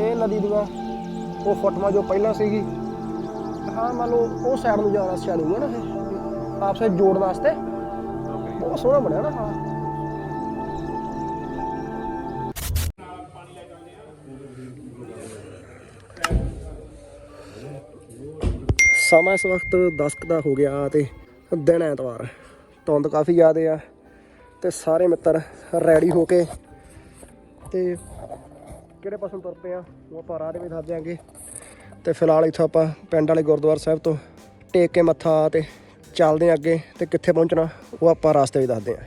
ਇਹ ਨਦੀ ਦੀਆਂ ਉਹ ਫੋਟੋਆਂ ਜੋ ਪਹਿਲਾਂ ਸੀਗੀ ਹਾਂ ਮੰਨ ਲਓ ਉਹ ਸਾਈਡ ਨੂੰ ਜਾਣਾ ਚਾਲੂ ਹੈ ਨਾ ਇਹ। ਆਪਸੇ ਜੋੜਨ ਵਾਸਤੇ। ਬਹੁਤ ਸੋਹਣਾ ਬਣਿਆ ਨਾ। ਹਾਂ ਸਮਾਂ ਇਸ ਵਕਤ 10 ਦਾ ਹੋ ਗਿਆ ਤੇ ਦਿਨ ਐਤਵਾਰ। ਧੁੰਦ ਕਾਫੀ ਜ਼ਿਆਦੇ ਆ ਤੇ ਸਾਰੇ ਮਿੱਤਰ ਰੈਡੀ ਹੋ ਕੇ ਤੇ ਕਿਹੜੇ ਪਾਸੋਂ ਤੁਰ ਪਏ ਆ? ਉਹ ਆਪਾਂ ਰਾਹ ਦੇ ਵਿੱਚ ਦੱਸ ਦਿਆਂਗੇ। ਤੇ ਫਿਲਹਾਲ ਇੱਥੋਂ ਆਪਾਂ ਪਿੰਡ ਵਾਲੇ ਗੁਰਦੁਆਰਾ ਸਾਹਿਬ ਤੋਂ ਟੇਕ ਕੇ ਮੱਥਾ ਤੇ ਚੱਲਦੇ ਆਂ ਅੱਗੇ ਤੇ ਕਿੱਥੇ ਪਹੁੰਚਣਾ, ਉਹ ਆਪਾਂ ਰਸਤੇ ਵਿੱਚ ਦੱਸਦੇ ਆਂ।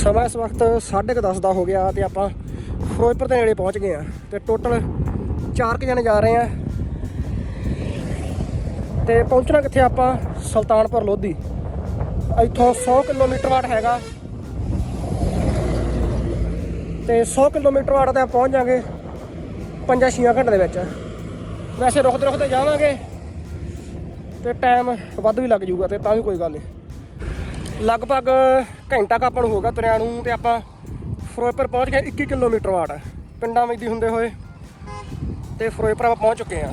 ਸਮਾਂ ਇਸ ਵਕਤ 10:30 ਦਾ ਹੋ ਗਿਆ ਤੇ ਆਪਾਂ ਫਿਰੋਜ਼ਪੁਰ ਦੇ ਨੇੜੇ ਪਹੁੰਚ ਗਏ ਆ ਤੇ ਟੋਟਲ 4 ਕੁ ਜਣੇ ਜਾ ਰਹੇ ਆ। ਤੇ ਪਹੁੰਚਣਾ ਕਿੱਥੇ ਆਪਾਂ? ਸੁਲਤਾਨਪੁਰ ਲੋਧੀ। ਇੱਥੋਂ 100 ਕਿਲੋਮੀਟਰ ਵਾਟ ਹੈਗਾ। ਤੇ 100 ਕਿਲੋਮੀਟਰ ਵਾਟ ਤੇ ਆਪਾਂ ਪਹੁੰਚ ਜਾਾਂਗੇ 5-6 ਘੰਟੇ ਦੇ ਵਿੱਚ। ਵੈਸੇ ਰੁਕਦੇ ਰੁਕਦੇ ਜਾਵਾਂਗੇ ਤੇ ਟਾਈਮ ਵੱਧ ਵੀ ਲੱਗ ਜਾਊਗਾ ਤੇ ਤਾਂ ਵੀ ਕੋਈ ਗੱਲ ਨਹੀਂ ਲਗਭਗ ਘੰਟਾ ਕ ਆਪਾਂ ਨੂੰ ਹੋਗਾ ਤੁਰਿਆਂ ਨੂੰ ਤੇ ਆਪਾਂ ਫਿਰੋਜ਼ਪੁਰ ਪਹੁੰਚ ਗਏ 21 ਕਿਲੋਮੀਟਰ ਵਾਟ। ਪਿੰਡਾਂ ਵਿੱਚ ਦੀ ਹੁੰਦੇ ਹੋਏ ਤੇ ਫਿਰੋਜ਼ਪੁਰ ਆਪਾਂ ਪਹੁੰਚ ਚੁੱਕੇ ਆ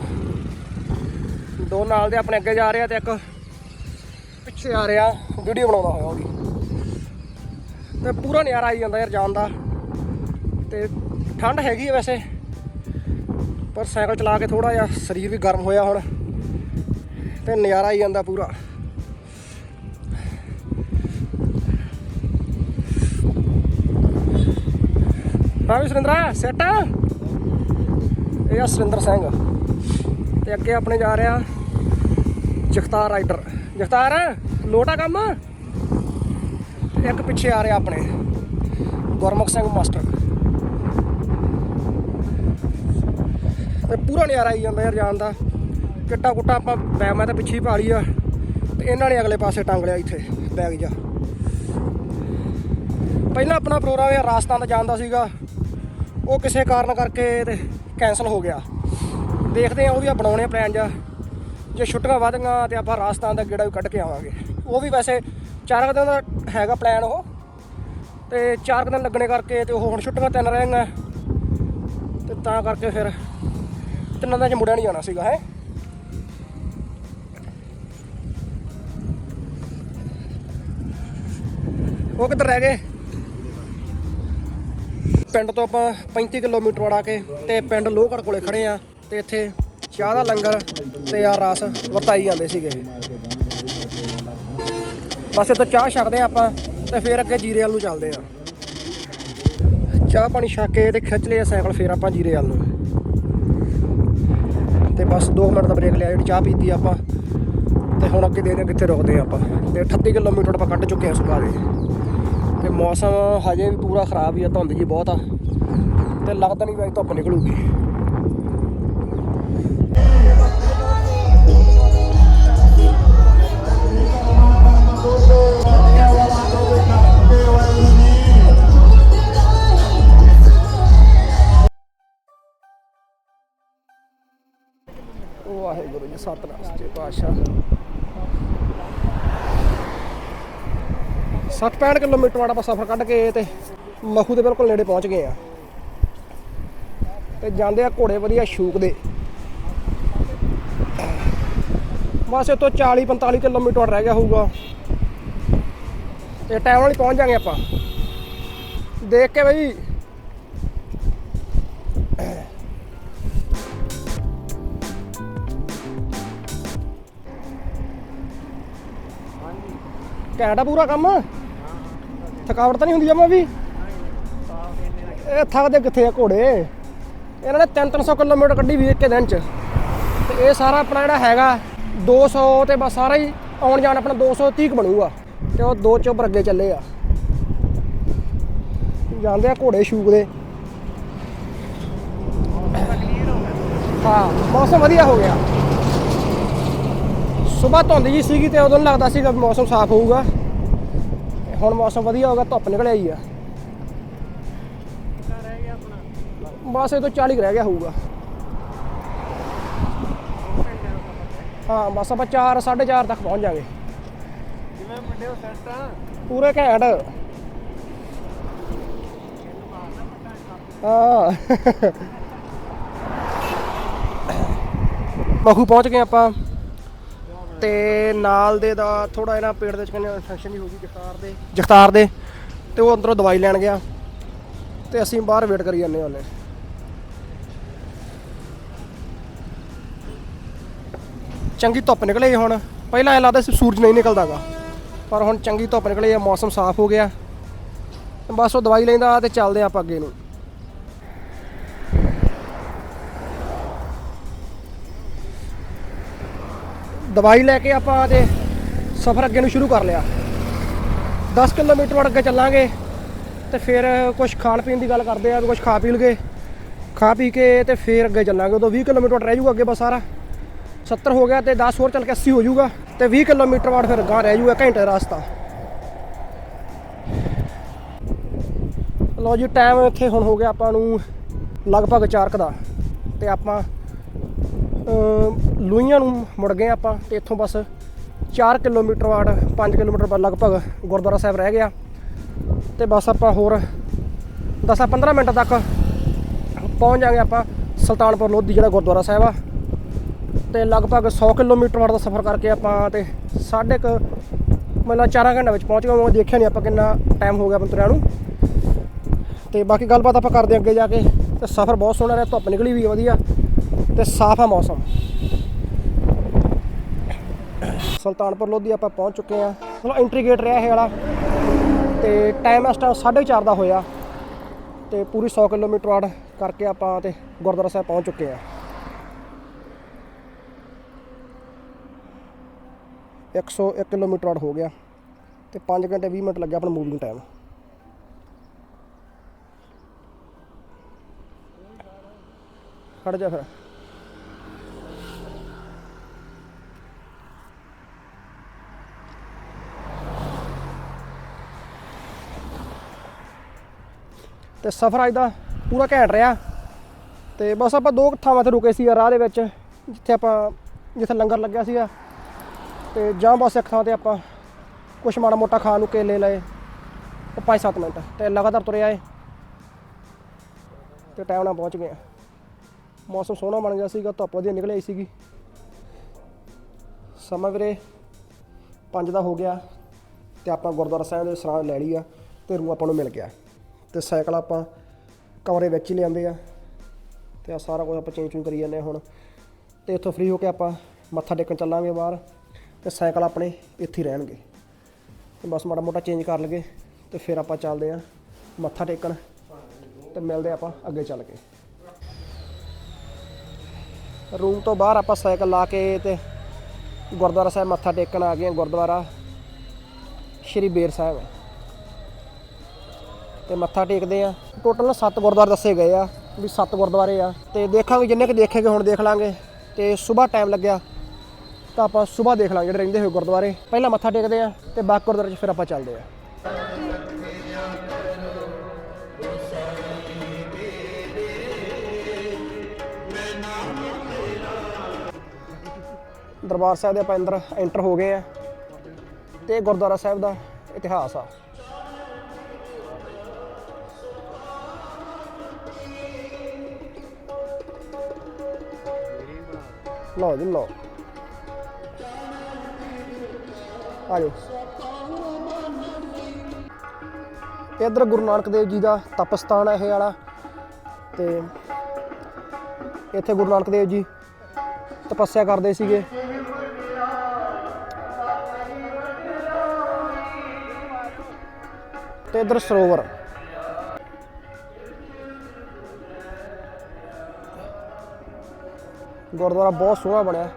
ਦੋ ਨਾਲ ਦੇ ਆਪਣੇ ਅੱਗੇ ਜਾ ਰਿਹਾ ਆ ਤੇ ਇੱਕ ਪਿੱਛੇ ਆ ਰਿਹਾ। ਵੀਡੀਓ ਬਣਾਉਂਦਾ ਹੋਇਆ ਉਹ ਵੀ ਤੇ ਪੂਰਾ ਨਜ਼ਾਰਾ ਆਈ ਜਾਂਦਾ ਯਾਰ ਜਾਣ ਦਾ। ਤੇ ਠੰਡ ਹੈਗੀ ਆ ਵੈਸੇ। ਪਰ ਸਾਈਕਲ ਚਲਾ ਕੇ ਥੋੜਾ ਜਿਹਾ ਸਰੀਰ ਵੀ ਗਰਮ ਹੋਇਆ ਹੁਣ। ਤੇ ਨਜ਼ਾਰਾ ਆਈ ਜਾਂਦਾ ਪੂਰਾ। ਹਾਂ ਵੀ ਸੁਰਿੰਦਰਾ ਸੈਟ ਇਹ ਆ ਸੁਰਿੰਦਰ ਸਿੰਘ। ਤੇ ਅੱਗੇ ਆਪਣੇ ਜਾ ਰਿਹਾ ਜਗਤਾਰ ਰਾਈਡਰ। ਜਗਤਾਰ, ਲੋਟਾ ਕੰਮ? ਤੇ ਇੱਕ ਪਿੱਛੇ ਆ ਰਿਹਾ ਆਪਣੇ। ਗੁਰਮੁਖ ਸਿੰਘ ਮਾਸਟਰ। ਤੇ ਪੂਰਾ ਨਜ਼ਾਰਾ ਆਈ ਜਾਂਦਾ ਯਾਰ ਜਾਣ ਦਾ। ਕਿੱਟਾ ਕੁੱਟਾ ਆਪਾਂ ਬੈਗ ਮੈਂ ਤਾਂ ਪਿੱਛੇ ਹੀ ਪਾ ਲਈ ਆ। ਤੇ ਇਹਨਾਂ ਨੇ ਅਗਲੇ ਪਾਸੇ ਟੰਗ ਲਿਆ ਇੱਥੇ, ਬੈਗ ਜਾ ਪਹਿਲਾਂ ਆਪਣਾ ਪ੍ਰੋਗਰਾਮ ਯਾਰ ਰਾਜਸਥਾਨ ਦਾ ਜਾਣ ਦਾ ਸੀਗਾ। ਉਹ ਕਿਸੇ ਕਾਰਨ ਕਰਕੇ ਤੇ ਕੈਨਸਲ ਹੋ ਗਿਆ। ਦੇਖਦੇ ਆ, ਉਹ ਵੀ ਆ ਬਣਾਉਣੇ ਪਲਾਨ ਜਾ। ਜੇ ਛੁੱਟੀਆਂ ਵਧੀਆਂ ਤੇ ਆਪਾਂ ਰਾਜਸਥਾਨ ਦਾ ਗੇੜਾ ਵੀ ਕੱਢ ਕੇ ਆਵਾਂਗੇ। ਉਹ ਵੀ ਵੈਸੇ ਚਾਰ ਕੁ ਦਿਨ ਦਾ ਹੈਗਾ ਪਲਾਨ ਉਹ। ਤੇ ਚਾਰ ਕੁ ਦਿਨ ਲੱਗਣੇ ਕਰਕੇ ਤੇ ਉਹ ਹੁਣ ਛੁੱਟੀਆਂ ਤਿੰਨ ਰਹਿਣਗੀਆਂ। ਤੇ ਤਾਂ ਕਰਕੇ ਫਿਰ ਤਿੰਨਾਂ ਦਿਨਾਂ ਚ ਮੁੜਿਆ ਨਹੀਂ ਜਾਣਾ ਸੀਗਾ, ਹੈ। ਉਹ ਕਿੱਧਰ ਰਹਿ ਗਏ? ਪਿੰਡ ਤੋਂ ਆਪਾਂ 35 ਕਿਲੋਮੀਟਰ ਵੜਾ ਕੇ ਤੇ ਪਿੰਡ ਲੋਹਗੜ ਕੋਲੇ ਖੜੇ ਆ। ਤੇ ਇੱਥੇ ਚਾਹ ਦਾ ਲੰਗਰ ਤੇ ਆ ਰਸ ਵਰਤਾਈ ਜਾਂਦੇ ਸੀਗੇ। ਬਸ ਇੱਥੇ ਚਾਹ ਛਕਦੇ ਆ ਆਪਾਂ ਤੇ ਫਿਰ ਅੱਗੇ ਜੀਰੇ ਵੱਲ ਨੂੰ ਚੱਲਦੇ ਆ ਚਾਹ ਪਾਣੀ ਛਕ ਕੇ ਤੇ ਖਿੱਚ ਲਿਆ ਸਾਈਕਲ ਫਿਰ ਆਪਾਂ ਜੀਰੇ ਵੱਲ ਨੂੰ। ਤੇ ਬਸ 2 ਮਿੰਟ ਦਾ ਬ੍ਰੇਕ ਲਿਆ, ਜਿਹੜੀ ਚਾਹ ਪੀਤੀ ਆਪਾਂ, ਤੇ ਹੁਣ ਅੱਗੇ ਦੇਖਦੇ ਆ ਕਿੱਥੇ ਰੁਕਦੇ ਆ ਆਪਾਂ। ਤੇ 38 ਕਿਲੋਮੀਟਰ ਆਪਾਂ ਕੱਢ ਚੁੱਕੇ ਆ ਸੁਬਾ ਦੇ ਤੇ ਮੌਸਮ ਹਜੇ ਵੀ ਪੂਰਾ ਖਰਾਬ ਹੀ ਆ, ਧੁੰਦ ਜੀ ਬਹੁਤ ਆ। ਤੇ ਲੱਗਦਾ ਨਹੀਂ ਵੀ ਅੱਜ ਧੁੱਪ ਨਿਕਲੂਗੀ। ਵਾਹਿਗੁਰੂ ਸਤਨਾਮ ਸੱਚੇ ਪਾਤਸ਼ਾਹ 60-65 ਕਿਲੋਮੀਟਰ ਵਾਲਾ ਆਪਾਂ ਸਫ਼ਰ ਕੱਢ ਕੇ ਤੇ ਮਖੂ ਦੇ ਬਿਲਕੁਲ ਨੇੜੇ ਪਹੁੰਚ ਗਏ ਆ। ਤੇ ਜਾਂਦੇ ਆ ਘੋੜੇ ਵਧੀਆ ਸ਼ੂਕ ਦੇ। ਬਸ ਇਹ ਤੋਂ 40-45 ਕਿਲੋਮੀਟਰ ਰਹਿ ਗਿਆ ਹੋਊਗਾ। ਤੇ ਟਾਈਮ ਨਾਲ ਹੀ ਪਹੁੰਚ ਜਾਾਂਗੇ ਆਪਾਂ। ਦੇਖ ਕੇ ਬਈ ਘੈਂਟਾ ਪੂਰਾ ਕੰਮ। ਥਕਾਵਟ ਤਾਂ ਨਹੀਂ ਹੁੰਦੀ ਜਮਾ ਵੀ। ਇਹ ਥੱਕਦੇ ਕਿੱਥੇ ਆ ਘੋੜੇ? ਇਹਨਾਂ ਨੇ 3-300 ਕਿਲੋਮੀਟਰ ਕੱਢੀ ਵੀ ਇੱਕ ਦਿਨ ਚ। ਤੇ ਇਹ ਸਾਰਾ ਆਪਣਾ ਜਿਹੜਾ ਹੈਗਾ 200 ਤੇ ਬਸ ਸਾਰਾ ਹੀ ਆਉਣ ਜਾਣ ਆਪਣਾ 230 ਕੁ ਬਣੂਗਾ। ਤੇ ਉਹ ਦੋ ਚੋਬਰ ਅੱਗੇ ਚੱਲੇ ਆ। ਜਾਂਦੇ ਆ ਘੋੜੇ ਸ਼ੂਕਦੇ ਹਾਂ, ਮੌਸਮ ਵਧੀਆ ਹੋ ਗਿਆ। ਸਵੇਰ ਧੁੰਦ ਜੀ ਸੀਗੀ ਤੇ ਉਦੋਂ ਲੱਗਦਾ ਸੀਗਾ ਵੀ ਮੌਸਮ ਸਾਫ਼ ਹੋਊਗਾ। ਹੁਣ ਮੌਸਮ ਵਧੀਆ ਹੋ ਗਿਆ ਧੁੱਪ ਨਿਕਲ ਆਈ ਆ। ਬਸ ਇਹ ਤੋਂ 40 ਕੁ ਰਹਿ ਗਿਆ ਹੋਊਗਾ। ਹਾਂ ਬਸ ਆਪਾਂ 4 4:30 ਤੱਕ ਪਹੁੰਚ ਜਾਾਂਗੇ ਜਿਵੇਂ ਮੁੰਡੇ ਉਹ ਸੈੱਟ ਆ? ਪੂਰੇ ਘੈਂਟ। ਹਾਂ। ਮਖੂ ਪਹੁੰਚ ਗਏ ਆਪਾਂ। ਤੇ ਨਾਲ ਦੇ ਦਾ ਥੋੜਾ ਇਹਨਾਂ ਪੇਟ ਦੇ ਵਿੱਚ ਕਹਿੰਦੇ ਇਨਫੈਕਸ਼ਨ ਹੀ ਹੋ ਗਈ ਜਖਤਾਰ ਦੇ। ਜਖਤਾਰ ਦੇ? ਤੇ ਉਹ ਅੰਦਰੋਂ ਦਵਾਈ ਲੈਣ ਗਿਆ। ਤੇ ਅਸੀਂ ਬਾਹਰ ਵੇਟ ਕਰੀ ਜਾਂਦੇ ਹਾਂ ਚੰਗੀ ਧੁੱਪ ਨਿਕਲੇ ਹੁਣ। ਪਹਿਲਾਂ ਐ ਲੱਗਦਾ ਸੀ ਸੂਰਜ ਨਹੀਂ ਨਿਕਲਦਾਗਾ। ਪਰ ਹੁਣ ਚੰਗੀ ਧੁੱਪ ਨਿਕਲੀ ਆ ਮੌਸਮ ਸਾਫ਼ ਹੋ ਗਿਆ। ਬਸ ਉਹ ਦਵਾਈ ਲੈਂਦਾ ਤੇ ਚੱਲਦੇ ਆਪਾਂ ਅੱਗੇ ਨੂੰ। ਦਵਾਈ ਲੈ ਕੇ ਆਪਾਂ ਤੇ ਸਫ਼ਰ ਅੱਗੇ ਨੂੰ ਸ਼ੁਰੂ ਕਰ ਲਿਆ। 10 ਕਿਲੋਮੀਟਰ ਅੱਗੇ ਚੱਲਾਂਗੇ ਤੇ ਫਿਰ ਕੁਝ ਖਾਣ ਪੀਣ ਦੀ ਗੱਲ ਕਰਦੇ ਆ, ਵੀ ਕੁਝ ਖਾ ਪੀ ਲਗੇ। ਖਾ ਪੀ ਕੇ ਤੇ ਫਿਰ ਅੱਗੇ ਚੱਲਾਂਗੇ। ਉਦੋਂ 20 ਕਿਲੋਮੀਟਰ ਰਹਿ ਜਾਊਗਾ ਅੱਗੇ ਬਸ ਸਾਰਾ। 70 ਹੋ ਗਿਆ ਤੇ 10 ਹੋਰ ਚੱਲ ਕੇ 80 ਹੋ ਜਾਊਗਾ ਤੇ 20 ਕਿਲੋਮੀਟਰ ਬਾਅਦ ਫਿਰ ਗਾਂ ਰਹਿ ਜਾਊਗਾ ਘੰਟੇ ਦਾ ਰਸਤਾ। ਲੋ ਜੀ ਟਾਈਮ ਇੱਥੇ ਹੁਣ ਹੋ ਗਿਆ ਆਪਾਂ ਨੂੰ ਲਗਭਗ 4 ਦਾ। ਤੇ ਆਪਾਂ ਲੂਈਆਂ ਨੂੰ ਮੁੜ ਗਏ ਆਪਾਂ ਤੇ ਇੱਥੋਂ ਬਸ 4 ਕਿਲੋਮੀਟਰ ਬਾਅਦ 5 ਕਿਲੋਮੀਟਰ ਬਾਅਦ ਲਗਭਗ ਗੁਰਦੁਆਰਾ ਸਾਹਿਬ ਰਹਿ ਗਿਆ। ਤੇ ਬਸ ਆਪਾਂ ਹੋਰ 10-15 ਮਿੰਟ ਤੱਕ ਪਹੁੰਚ ਜਾਾਂਗੇ ਆਪਾਂ ਸੁਲਤਾਨਪੁਰ ਲੋਧੀ ਜਿਹੜਾ ਗੁਰਦੁਆਰਾ ਸਾਹਿਬ ਆ। ਤੇ ਲਗਭਗ 100 ਕਿਲੋਮੀਟਰ ਵਾਰ ਦਾ ਸਫ਼ਰ ਕਰਕੇ ਆਪਾਂ ਤੇ ਸਾਢੇ ਕੁ ਮਤਲਬ 4 ਘੰਟੇ ਵਿੱਚ ਪਹੁੰਚ ਗਏ। ਮੈਂ ਦੇਖਿਆ ਨਹੀਂ ਆਪਾਂ ਕਿੰਨਾ ਟਾਈਮ ਹੋ ਗਿਆ ਬੰਤਰਿਆਂ ਨੂੰ। ਤੇ ਬਾਕੀ ਗੱਲਬਾਤ ਆਪਾਂ ਕਰਦੇ ਹਾਂ ਅੱਗੇ ਜਾ ਕੇ। ਤੇ ਸਫ਼ਰ ਬਹੁਤ ਸੋਹਣਾ ਰਿਹਾ, ਧੁੱਪ ਨਿਕਲੀ ਵੀ ਵਧੀਆ। ਤੇ ਸਾਫ਼ ਹੈ ਮੌਸਮ। ਸੁਲਤਾਨਪੁਰ ਲੋਧੀ ਆਪਾਂ ਪਹੁੰਚ ਚੁੱਕੇ ਆ ਮਤਲਬ ਐਂਟਰੀ ਗੇਟ ਰਿਹਾ ਇਹ ਵਾਲਾ। ਤੇ ਟਾਈਮ ਇਸ ਟਾਈਮ 4:30 ਦਾ ਹੋਇਆ। ਤੇ ਪੂਰੀ 100 ਕਿਲੋਮੀਟਰ ਵਾਰ ਕਰਕੇ ਆਪਾਂ ਤੇ ਗੁਰਦੁਆਰਾ ਸਾਹਿਬ ਪਹੁੰਚ ਚੁੱਕੇ ਆ 101 ਕਿਲੋਮੀਟਰ ਵਾਰ ਹੋ ਗਿਆ। ਤੇ 5 ਘੰਟੇ 20 ਮਿੰਟ ਲੱਗਿਆ ਆਪਣਾ ਮੂਵਿੰਗ ਟਾਈਮ ਖੜ ਜਾ ਫਿਰ। ਤੇ ਸਫ਼ਰ ਅੱਜ ਦਾ ਪੂਰਾ ਘੈਂਟ ਰਿਹਾ। ਤੇ ਬਸ ਆਪਾਂ ਦੋ ਕੁ ਥਾਵਾਂ ਤੇ ਰੁਕੇ ਸੀ ਰਾਹ ਦੇ ਵਿੱਚ, ਜਿੱਥੇ ਆਪਾਂ, ਜਿੱਥੇ ਲੰਗਰ ਲੱਗਿਆ ਸੀਗਾ। ਤੇ ਜਾਂ ਬਸ ਇੱਕ ਥਾਂ ਤੇ ਆਪਾਂ ਕੁਛ ਮਾੜਾ ਮੋਟਾ ਖਾਣ ਨੂੰ ਕੇਲੇ ਲਏ, ਉਹ 5-7 ਮਿੰਟ, ਤੇ ਲਗਾਤਾਰ ਤੁਰੇ ਆਏ। ਤੇ ਟਾਈਮ ਨਾਲ ਪਹੁੰਚ ਗਏ ਮੌਸਮ ਸੋਹਣਾ ਬਣ ਗਿਆ ਸੀਗਾ, ਧੁੱਪ ਵਧੀਆ ਨਿਕਲ ਆਈ ਸੀਗੀ। ਸਮਾਂ ਵੀਰੇ 5 ਦਾ ਹੋ ਗਿਆ, ਤੇ ਆਪਾਂ ਗੁਰਦੁਆਰਾ ਸਾਹਿਬ ਦੇ ਸਰਾਂ ਲੈ ਲਈ ਆ, ਤੇ ਰੂ ਆਪਾਂ ਨੂੰ ਮਿਲ ਗਿਆ। ਤੇ ਸਾਈਕਲ ਆਪਾਂ ਕਮਰੇ ਵਿੱਚ ਹੀ ਲਿਆਂਦੇ ਆ ਤੇ ਆ ਸਾਰਾ ਕੁਝ ਆਪਾਂ ਚੇਂਜ ਚੂੰ ਕਰੀ ਜਾਂਦੇ ਹਾਂ ਹੁਣ। ਤੇ ਇੱਥੋਂ ਫ੍ਰੀ ਹੋ ਕੇ ਆਪਾਂ ਮੱਥਾ ਟੇਕਣ ਚੱਲਾਂਗੇ ਬਾਹਰ ਤੇ ਸਾਈਕਲ ਆਪਣੇ ਇੱਥੇ ਹੀ ਰਹਿਣਗੇ। ਤੇ ਬਸ ਮਾੜਾ ਮੋਟਾ ਚੇਂਜ ਕਰ ਲਗੇ ਤੇ ਫਿਰ ਆਪਾਂ ਚੱਲਦੇ ਆ ਮੱਥਾ ਟੇਕਣ ਤੇ ਮਿਲਦੇ ਆਪਾਂ ਅੱਗੇ ਚੱਲ ਕੇ। ਰੂਮ ਤੋਂ ਬਾਹਰ ਆਪਾਂ ਸਾਈਕਲ ਲਾ ਕੇ ਤੇ ਗੁਰਦੁਆਰਾ ਸਾਹਿਬ ਮੱਥਾ ਟੇਕਣ ਆ ਗਏ ਹਾਂ ਗੁਰਦੁਆਰਾ ਸ਼੍ਰੀ ਬੇਰ ਸਾਹਿਬ। ਤੇ ਮੱਥਾ ਟੇਕਦੇ ਆ। ਟੋਟਲ 7 ਗੁਰਦੁਆਰੇ ਦੱਸੇ ਗਏ ਆ ਵੀ 7 ਗੁਰਦੁਆਰੇ ਆ। ਤੇ ਦੇਖਾਂਗੇ, ਜਿੰਨੇ ਕਿ ਦੇਖੇਗੇ ਹੁਣ ਦੇਖ ਲਾਂਗੇ। ਤੇ ਸਵੇਰ ਟਾਈਮ ਲੱਗਿਆ ਤਾਂ ਆਪਾਂ ਸਵੇਰ ਦੇਖ ਲਾਂਗੇ ਜਿਹੜੇ ਰਹਿੰਦੇ ਹੋਏ ਗੁਰਦੁਆਰੇ। ਪਹਿਲਾਂ ਮੱਥਾ ਟੇਕਦੇ ਆ ਤੇ ਬਾਕੀ ਗੁਰਦੁਆਰੇ 'ਚ ਫਿਰ ਆਪਾਂ ਚੱਲਦੇ ਆ। ਦਰਬਾਰ ਸਾਹਿਬ ਦੇ ਆਪਾਂ ਅੰਦਰ ਐਂਟਰ ਹੋ ਗਏ ਆ। ਤੇ ਗੁਰਦੁਆਰਾ ਸਾਹਿਬ ਦਾ ਇਤਿਹਾਸ ਆ। ਲਓ ਜੀ, ਲਓ। ਆਜੋ ਇਧਰ ਗੁਰੂ ਨਾਨਕ ਦੇਵ ਜੀ ਦਾ ਤਪਸਥਾਨ ਹੈ ਇਹ ਵਾਲਾ। ਤੇ ਇੱਥੇ ਗੁਰੂ ਨਾਨਕ ਦੇਵ ਜੀ ਤਪੱਸਿਆ ਕਰਦੇ ਸੀਗੇ। ਤੇ ਇਧਰ ਸਰੋਵਰ। ਗੁਰਦੁਆਰਾ ਬਹੁਤ ਸੋਹਣਾ ਬਣਿਆ।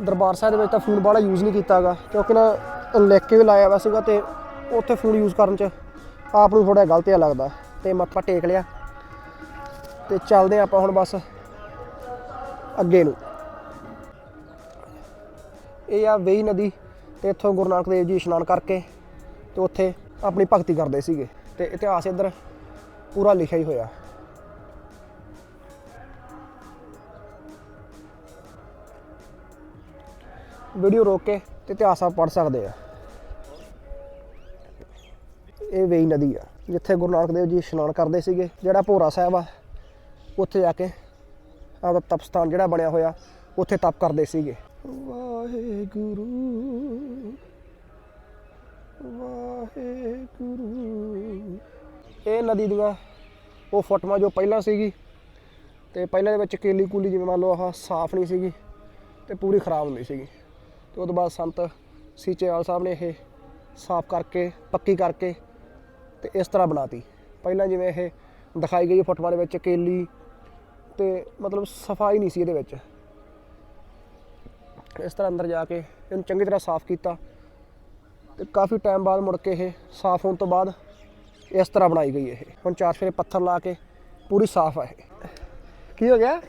ਦਰਬਾਰ ਸਾਹਿਬ ਦੇ ਵਿੱਚ ਤਾਂ ਫੋਨ ਬਾਹਲਾ ਯੂਜ਼ ਨਹੀਂ ਕੀਤਾਗਾ, ਕਿਉਂਕਿ ਨਾ ਲਿਖ ਕੇ ਵੀ ਲਾਇਆ ਹੋਇਆ ਸੀਗਾ ਤੇ ਉੱਥੇ ਫੋਨ ਯੂਜ਼ ਕਰਨ ਚ ਆਪ ਨੂੰ ਥੋੜਾ ਗਲਤ ਜਿਹਾ ਲੱਗਦਾ ਤੇ ਮੱਥਾ ਟੇਕ ਲਿਆ। ਤੇ ਚੱਲਦੇ ਹਾਂ ਆਪਾਂ ਹੁਣ ਬਸ ਅੱਗੇ ਨੂੰ। ਇਹ ਆ ਵੇਈ ਨਦੀ ਤੇ ਇੱਥੋਂ ਗੁਰੂ ਨਾਨਕ ਦੇਵ ਜੀ ਇਸ਼ਨਾਨ ਕਰਕੇ ਤੇ ਉੱਥੇ ਆਪਣੀ ਭਗਤੀ ਕਰਦੇ ਸੀਗੇ ਤੇ ਇਤਿਹਾਸ ਇੱਧਰ ਪੂਰਾ ਲਿਖਿਆ ਹੀ ਹੋਇਆ। ਵੀਡੀਓ ਰੋਕ ਕੇ ਤੇ ਇਤਿਹਾਸ ਆਪ ਪੜ੍ਹ ਸਕਦੇ ਆ। ਇਹ ਵੇਈ ਨਦੀ ਆ, ਜਿੱਥੇ ਗੁਰੂ ਨਾਨਕ ਦੇਵ ਜੀ ਇਸ਼ਨਾਨ ਕਰਦੇ ਸੀਗੇ, ਜਿਹੜਾ ਭੋਰਾ ਸਾਹਿਬ ਆ, ਉੱਥੇ ਜਾ ਕੇ ਆਪਦਾ ਤਪਸਥਾਨ ਜਿਹੜਾ ਬਣਿਆ ਹੋਇਆ, ਉੱਥੇ ਤਪ ਕਰਦੇ ਸੀਗੇ। ਵਾਹਿਗੁਰੂ ਵਾਹਿਗੁਰੂ। ਇਹ ਨਦੀ ਦੀਆਂ ਉਹ ਫੋਟੋਆਂ ਜੋ ਪਹਿਲਾਂ ਸੀਗੀ, ਤੇ ਪਹਿਲਾਂ ਦੇ ਵਿੱਚ ਕੇਲੀ ਕੂਲੀ ਜਿਵੇਂ ਮੰਨ ਲਓ ਆਹ ਸਾਫ਼ ਨਹੀਂ ਸੀਗੀ, ਤੇ ਪੂਰੀ ਖਰਾਬ ਹੁੰਦੀ ਸੀਗੀ। ਤੇ ਤੋਂ ਬਾਅਦ ਸੰਤ ਸੀਚੇਵਾਲ ਸਾਹਿਬ ਨੇ ਇਹ ਸਾਫ਼ ਕਰਕੇ ਪੱਕੀ ਕਰਕੇ ਤੇ ਇਸ ਤਰ੍ਹਾਂ ਬਣਾਤੀ। ਪਹਿਲਾਂ ਜਿਵੇਂ ਇਹ ਦਿਖਾਈ ਗਈ ਫੋਟੋਆਂ ਦੇ ਵਿੱਚ ਕੇਲੀ ਤੇ ਮਤਲਬ ਸਫ਼ਾਈ ਨਹੀਂ ਸੀ ਇਹਦੇ ਵਿੱਚ। ਇਸ ਤਰ੍ਹਾਂ ਅੰਦਰ ਜਾ ਕੇ ਇਹਨੂੰ ਚੰਗੀ ਤਰ੍ਹਾਂ ਸਾਫ਼ ਕੀਤਾ ਤੇ ਕਾਫੀ ਟਾਈਮ ਬਾਅਦ ਮੁੜ ਕੇ ਇਹ ਸਾਫ਼ ਹੋਣ ਤੋਂ ਬਾਅਦ ਇਸ ਤਰ੍ਹਾਂ ਬਣਾਈ ਗਈ ਇਹ। ਹੁਣ ਚਾਰ ਫੇਰੇ ਪੱਥਰ ਲਾ ਕੇ ਪੂਰੀ ਸਾਫ਼ ਹੈ ਇਹ। ਕੀ ਹੋ ਗਿਆ?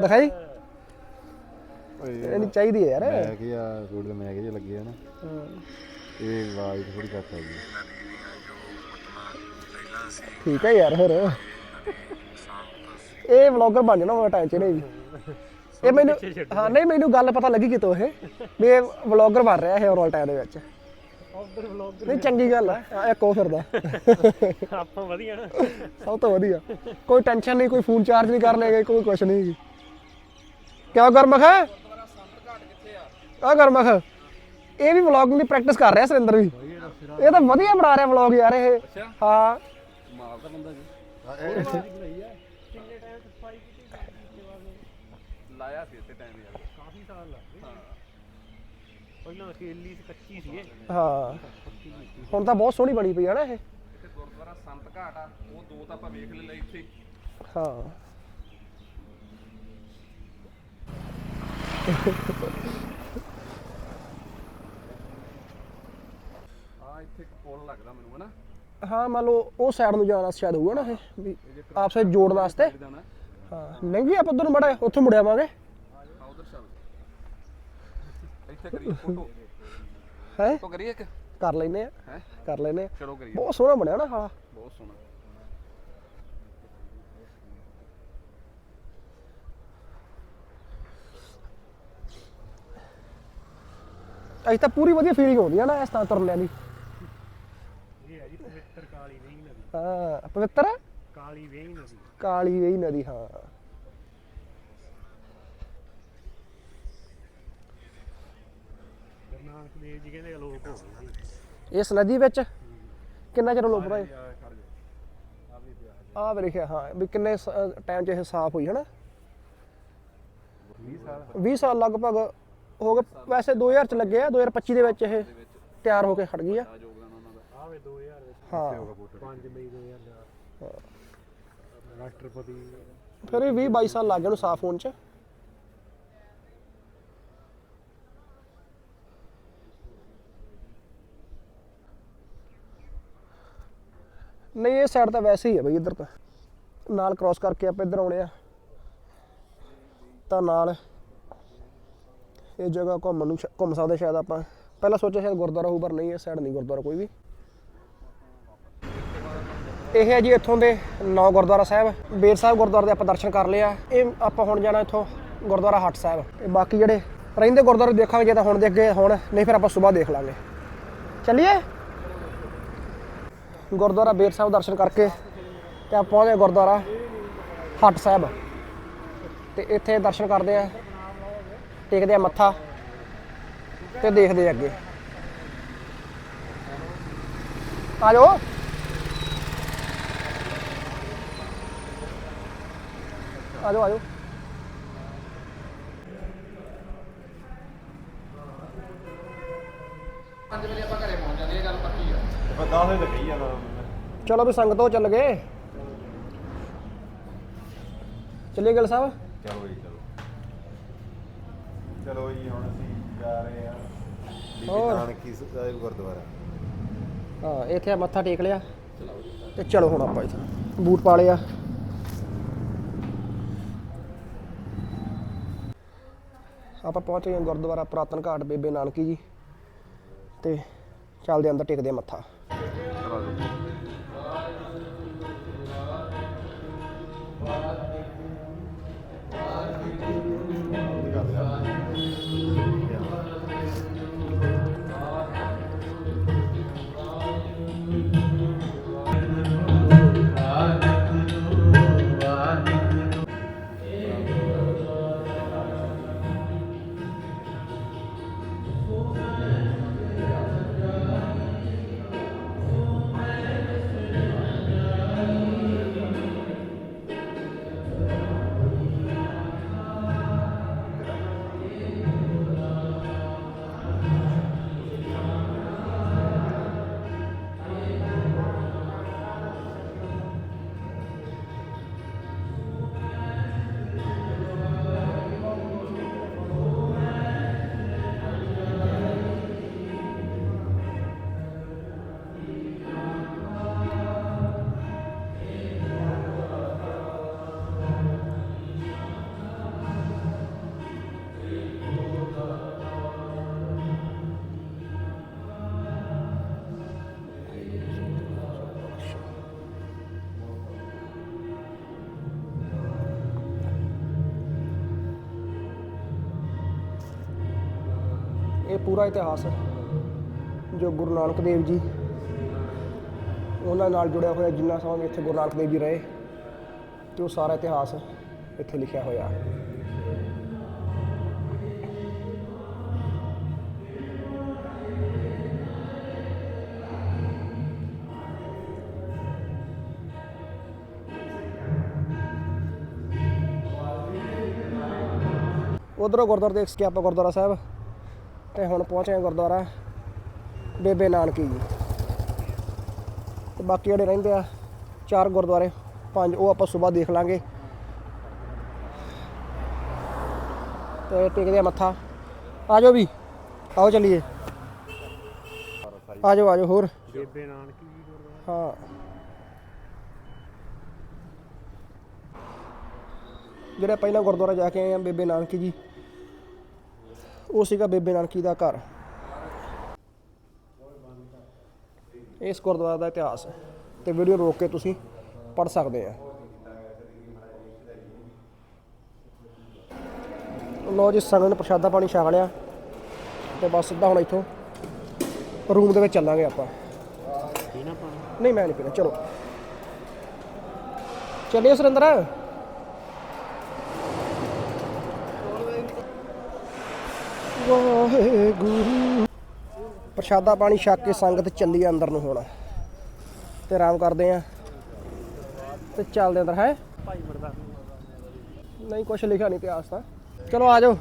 ਦਿਖਾਈ? ਇਹਨੀ ਚਾਹੀਦੀ ਹੈ ਯਾਰ। ਮੈਂ ਕਿ ਆ ਰੋਡ ਤੇ ਮੈਂ ਕਿ ਲੱਗੇ ਆ ਨਾ। ਇਹ ਆਵਾਜ਼ ਥੋੜੀ ਘੱਟ ਆਈ ਠੀਕ ਹੈ ਯਾਰ ਫਿਰ। ਇਹ ਵਲੌਗਰ ਬਣ ਜਾਣਾ ਉਹ ਟਾਈਮ ਚ ਨਹੀਂ। ਵੀ ਇਹ ਮੈਨੂੰ ਹਾਂ ਨਹੀਂ ਮੈਨੂੰ ਗੱਲ ਪਤਾ ਲੱਗੀ ਕਿਤੋਂ ਇਹ ਵੀ ਇਹ ਵਲੌਗਰ ਬਣ ਰਿਹਾ ਇਹ ਓਵਰਆਲ ਟਾਈਮ ਦੇ ਵਿੱਚ। ਨਹੀਂ ਚੰਗੀ ਗੱਲ ਆ। ਇੱਕ ਉਹ ਫਿਰਦਾ। ਆਪਾਂ ਵਧੀਆ ਨਾ। ਸਭ ਤੋਂ ਵਧੀਆ। ਕੋਈ ਟੈਨਸ਼ਨ ਨਹੀਂ ਕੋਈ ਫੋਨ ਚਾਰਜ ਨਹੀਂ ਕਰ ਲੇਗਾ ਕੋਈ ਕੁਛ ਨਹੀਂ ਕਿਉਂ ਗਰਮਖ ਹੈ ਆ ਗਰਮਖ ਇਹ ਵੀ ਵਲੌਗਿੰਗ ਦੀ ਪ੍ਰੈਕਟਿਸ ਕਰ ਰਿਹਾ ਸੁਰਿੰਦਰ ਵੀ। ਇਹ ਤਾਂ ਵਧੀਆ ਬਣਾ ਰਿਹਾ ਵਲੌਗ ਯਾਰ ਇਹ। ਹਾਂ। ਕਾਫੀ ਸਾਲ ਲੱਗ ਗਏ। ਪਹਿਲਾਂ ਅਕੇਲੀ ਸੀ ਕੱਚੀ ਸੀ ਇਹ ਹਾਂ। ਹੁਣ ਤਾਂ ਬਹੁਤ ਸੋਹਣੀ ਬਣੀ ਪਈ ਹੈ ਨਾ ਇਹ। ਗੁਰਦੁਆਰਾ ਸੰਤ ਘਾਟ ਆ ਉਹ ਦੋ ਤਾਂ ਆਪਾਂ ਵੇਖ ਲਏ ਇੱਥੇ। ਹਾਂ। ਆ ਇੱਥੇ ਇੱਕ ਪੁਲ ਲੱਗਦਾ ਮੈਨੂੰ ਹਨਾ? ਹਾਂ ਮੰਨ ਲਓ ਉਹ ਸਾਈਡ ਨੂੰ ਜਾਣਾ ਸ਼ਾਇਦ ਹੋਊਗਾ ਨਾ ਇਹ ਵੀ ਆਪਸ ਜੋੜਨ ਵਾਸਤੇ। ਹਾਂ ਨਹੀਂ ਆਪਾਂ ਉਧਰ ਨੂੰ ਮੜਾ ਉੱਥੇ ਮੁੜ ਆਵਾਂਗੇ। ਆ ਉਧਰ ਚੱਲ। ਇੱਥੇ ਕਰੀ ਫੋਟੋ ਹੈ? ਫੋਟੋ ਕਰੀਏ ਇੱਕ? ਕਰ ਲੈਨੇ ਆ ਹੈ? ਕਰ ਲੈਨੇ ਆ। ਚਲੋ ਕਰੀਏ। ਬਹੁਤ ਸੋਹਣਾ ਬਣਿਆ ਨਾ ਹਾਲਾ ਬਹੁਤ ਸੋਹਣਾ। ਅੱਜ ਤਾਂ ਪੂਰੀ ਵਧੀਆ ਫੀਲਿੰਗ ਆਉਂਦੀ ਆ ਨਾ ਇਸ ਤਾਂ ਤੁਰਨ ਦੀ। ਇਹ ਹੈ ਜੀ ਪਵਿੱਤਰ ਕਾਲੀ ਵੇਈ ਨਦੀ। ਹਾਂ ਪਵਿੱਤਰ? ਕਾਲੀ ਵੇਈ ਨਦੀ। ਕਾਲੀ ਵੇਈ ਨਦੀ ਹਾਂ। ਗੁਰੂ ਨਾਨਕ ਦੇਵ ਜੀ ਕਹਿੰਦੇ ਅਲੋਪ ਹੋ ਗਏ ਸੀ ਇਸ ਨਦੀ ਵਿੱਚ? ਕਿੰਨਾ ਚਿਰ ਲੋਪਦਾ ਹੈ। ਆ ਖਿਆਲ ਹਾਂ ਵੀ ਕਿੰਨੇ ਟਾਈਮ 'ਚ ਇਹ ਸਾਫ਼ ਹੋਈ ਹੈ ਨਾ 20 ਸਾਲ 20 ਸਾਲ ਲਗਭਗ ਹੋ ਗਏ ਵੈਸੇ 2000 ਚ ਲੱਗੇ ਆ 2025 ਦੇ ਵਿੱਚ ਇਹ ਤਿਆਰ ਹੋ ਕੇ ਖੜ ਗਈ ਆ। ਆਵੇ 2000 ਵਿੱਚ ਹਾਂ। 5 ਮਈ 2000 ਰਾਸ਼ਟਰਪਤੀ ਫਿਰ ਇਹ 20 22 ਸਾਲ ਲੱਗ ਗਏ ਨੂੰ ਸਾਫ਼ ਹੋਣ ਚ। ਨਹੀਂ ਇਹ ਸਾਈਡ ਤਾਂ ਵੈਸੇ ਹੀ ਹੈ ਬਈ ਇੱਧਰ ਤਾਂ। ਨਾਲ ਕ੍ਰਾਸ ਕਰਕੇ ਆਪਾਂ ਇੱਧਰ ਆਉਣੇ ਆ। ਤਾਂ ਨਾਲ ਇਹ ਜਗ੍ਹਾ ਘੁੰਮਣ ਨੂੰ ਘੁੰਮ ਸਕਦੇ ਸ਼ਾਇਦ ਆਪਾਂ। ਪਹਿਲਾਂ ਸੋਚਿਆ ਸ਼ਾਇਦ ਗੁਰਦੁਆਰਾ ਹੋਊ, ਪਰ ਨਹੀਂ, ਇਹ ਸਾਈਡ ਨਹੀਂ ਗੁਰਦੁਆਰਾ ਕੋਈ ਵੀ। ਇਹ ਹੈ ਜੀ ਇੱਥੋਂ ਦੇ ਨੌ ਗੁਰਦੁਆਰਾ ਸਾਹਿਬ। ਬੇਰ ਸਾਹਿਬ ਗੁਰਦੁਆਰੇ ਦੇ ਆਪਾਂ ਦਰਸ਼ਨ ਕਰ ਲਏ ਆ। ਇਹ ਆਪਾਂ ਹੁਣ ਜਾਣਾ ਇੱਥੋਂ ਗੁਰਦੁਆਰਾ ਹੱਟ ਸਾਹਿਬ। ਤੇ ਬਾਕੀ ਜਿਹੜੇ ਰਹਿੰਦੇ ਗੁਰਦੁਆਰੇ ਦੇਖਾਂਗੇ, ਜੇ ਤਾਂ ਹੁਣ ਦੇ ਅੱਗੇ ਹੁਣ, ਨਹੀਂ ਫਿਰ ਆਪਾਂ ਸਵੇਰ ਦੇਖ ਲਾਂਗੇ। ਚੱਲੀਏ? ਗੁਰਦੁਆਰਾ ਬੇਰ ਸਾਹਿਬ ਦਰਸ਼ਨ ਕਰਕੇ ਤੇ ਆਪਾਂ ਪਹੁੰਚੇ ਗੁਰਦੁਆਰਾ ਹੱਟ ਸਾਹਿਬ। ਤੇ ਇੱਥੇ ਦਰਸ਼ਨ ਕਰਦੇ ਆ। ਟੇਕਦੇ ਆ ਮੱਥਾ ਤੇ ਦੇਖਦੇ ਆ ਅੱਗੇ। ਆ ਜਾਓ। ਆ ਜਾਓ ਆ ਜਾਓ। ਪੰਜ ਵਜੇ ਆਪਾਂ ਘਰੇ ਪਹੁੰਚ ਜਾਂਦੇ ਇਹ ਗੱਲ ਪੱਕੀ ਆ। ਪਰ 10 ਵਜੇ ਲੱਗੀ ਜਾਂਦਾ ਚਲੋ ਵੀ ਸੰਗਤੋਂ ਚੱਲ ਗਏ। ਚੱਲੀਏ ਗੱਲ ਸਾਹਿਬ? ਚਲੋ ਜੀ ਚਲੋ। ਚਲੋ ਜੀ ਹੁਣ ਅਸੀਂ ਜਾ ਰਹੇ ਆ ਬੀਬੀ ਹੋਰ? ਨਾਨਕੀ ਸਾਹਿਬ ਗੁਰਦੁਆਰਾ। ਹਾਂ ਇੱਥੇ ਮੱਥਾ ਟੇਕ ਲਿਆ। ਤੇ ਚਲੋ ਹੁਣ ਆਪਾਂ ਇੱਥੇ ਬੂਟ ਪਾ ਲਿਆ ਆਪਾਂ ਪਹੁੰਚ ਗਏ ਹਾਂ ਗੁਰਦੁਆਰਾ ਪੁਰਾਤਨ ਘਾਟ ਬੇਬੇ ਨਾਨਕੀ ਜੀ। ਤੇ ਚੱਲਦੇ ਅੰਦਰ ਟੇਕਦੇ ਹਾਂ ਮੱਥਾ। ਪੂਰਾ ਇਤਿਹਾਸ ਜੋ ਗੁਰੂ ਨਾਨਕ ਦੇਵ ਜੀ ਉਹਨਾਂ ਨਾਲ ਜੁੜਿਆ ਹੋਇਆ ਜਿੰਨਾ ਸਮਾਂ ਵੀ ਇੱਥੇ ਗੁਰੂ ਨਾਨਕ ਦੇਵ ਜੀ ਰਹੇ, ਤੇ ਉਹ ਸਾਰਾ ਇਤਿਹਾਸ ਇੱਥੇ ਲਿਖਿਆ ਹੋਇਆ। ਉਧਰੋਂ ਗੁਰਦੁਆਰਾ ਦੇਖ ਕੇ ਆਪਾਂ ਗੁਰਦੁਆਰਾ ਸਾਹਿਬ। ਤੇ ਹੁਣ ਪਹੁੰਚੇ ਗੁਰਦੁਆਰਾ ਬੇਬੇ ਨਾਨਕੀ ਜੀ। ਤੇ ਬਾਕੀ ਜਿਹੜੇ ਰਹਿੰਦੇ ਆ ਚਾਰ ਗੁਰਦੁਆਰੇ ਪੰਜ ਉਹ ਆਪਾਂ ਸਵੇਰ ਦੇਖ ਲਾਂਗੇ। ਤੇ ਟੇਕਦੇ ਆ ਮੱਥਾ। ਆ ਜਾਓ ਵੀ ਆਓ ਚੱਲੀਏ। ਆ ਜਾਓ ਆ ਜਾਓ ਹੋਰ। ਬੇਬੇ ਨਾਨਕੀ ਜੀ ਗੁਰਦੁਆਰਾ। ਹਾਂ। ਜਿਹੜਾ ਪਹਿਲਾਂ ਗੁਰਦੁਆਰਾ ਜਾ ਕੇ ਆਏ ਆ ਬੇਬੇ ਨਾਨਕੀ ਜੀ ਉਹ ਸੀਗਾ ਬੇਬੇ ਨਾਨਕੀ ਦਾ ਘਰ। ਇਸ ਗੁਰਦੁਆਰਾ ਦਾ ਇਤਿਹਾਸ ਤੇ ਵੀਡੀਓ ਰੋਕ ਕੇ ਤੁਸੀਂ ਪੜ ਸਕਦੇ ਆ। ਲੋ ਜੀ ਸੰਗਤ ਨੇ ਪ੍ਰਸ਼ਾਦਾ ਪਾਣੀ ਛਕ ਲਿਆ ਤੇ ਬਸ ਸਿੱਧਾ ਹੁਣ ਇੱਥੋਂ ਰੂਮ ਦੇ ਵਿੱਚ ਚੱਲਾਂਗੇ ਆਪਾਂ। ਪੀਣਾ ਪਾਣੀ? ਨਹੀਂ ਮੈਂ ਨਹੀਂ ਪੀਣਾ ਚਲੋ। ਚੱਲਿਓ ਸੁਰਿੰਦਰ। ਵਾਹਿਗੁਰੂ। ਪ੍ਰਸ਼ਾਦਾ ਪਾਣੀ ਛਕ ਕੇ ਸੰਗਤ ਚੱਲੀ ਅੰਦਰ ਨੂੰ ਹੁਣ। ਤੇ ਆਰਾਮ ਕਰਦੇ ਆ। ਤੇ ਚੱਲਦੇ ਅੰਦਰ, ਹੈ? ਨਹੀਂ, ਕੁਛ ਲਿਖਿਆ ਨਹੀਂ ਇਤਿਹਾਸ ਤਾਂ। ਚਲੋ, ਆ ਜਾਓ।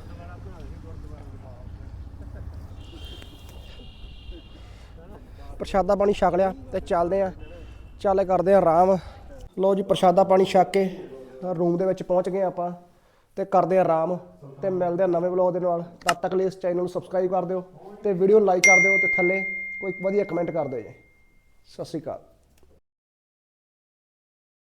ਪ੍ਰਸ਼ਾਦਾ ਪਾਣੀ ਛਕ ਲਿਆ ਤੇ ਚੱਲਦੇ ਆ। ਚੱਲ ਕਰਦੇ ਆ ਆਰਾਮ। ਲੋ ਜੀ, ਪ੍ਰਸ਼ਾਦਾ ਪਾਣੀ ਛਕ ਕੇ ਰੂਮ ਦੇ ਵਿੱਚ ਪਹੁੰਚ ਗਏ ਆਪਾਂ। ਤੇ ਕਰਦੇ ਆ ਆਰਾਮ ਤੇ ਮਿਲਦੇ ਆ ਨਵੇਂ ਵਲੌਗ ਦੇ ਨਾਲ। ਤਦ ਤੱਕ ਲਈ ਇਸ ਚੈਨਲ ਨੂੰ ਸਬਸਕ੍ਰਾਈਬ ਕਰ ਦਿਓ ਤੇ ਵੀਡੀਓ ਲਾਈਕ ਕਰ ਦਿਓ ਤੇ ਥੱਲੇ ਕੋਈ ਵਧੀਆ ਕਮੈਂਟ ਕਰ ਦਿਓ ਜੀ। ਸਤਿ ਸ਼੍ਰੀ ਅਕਾਲ।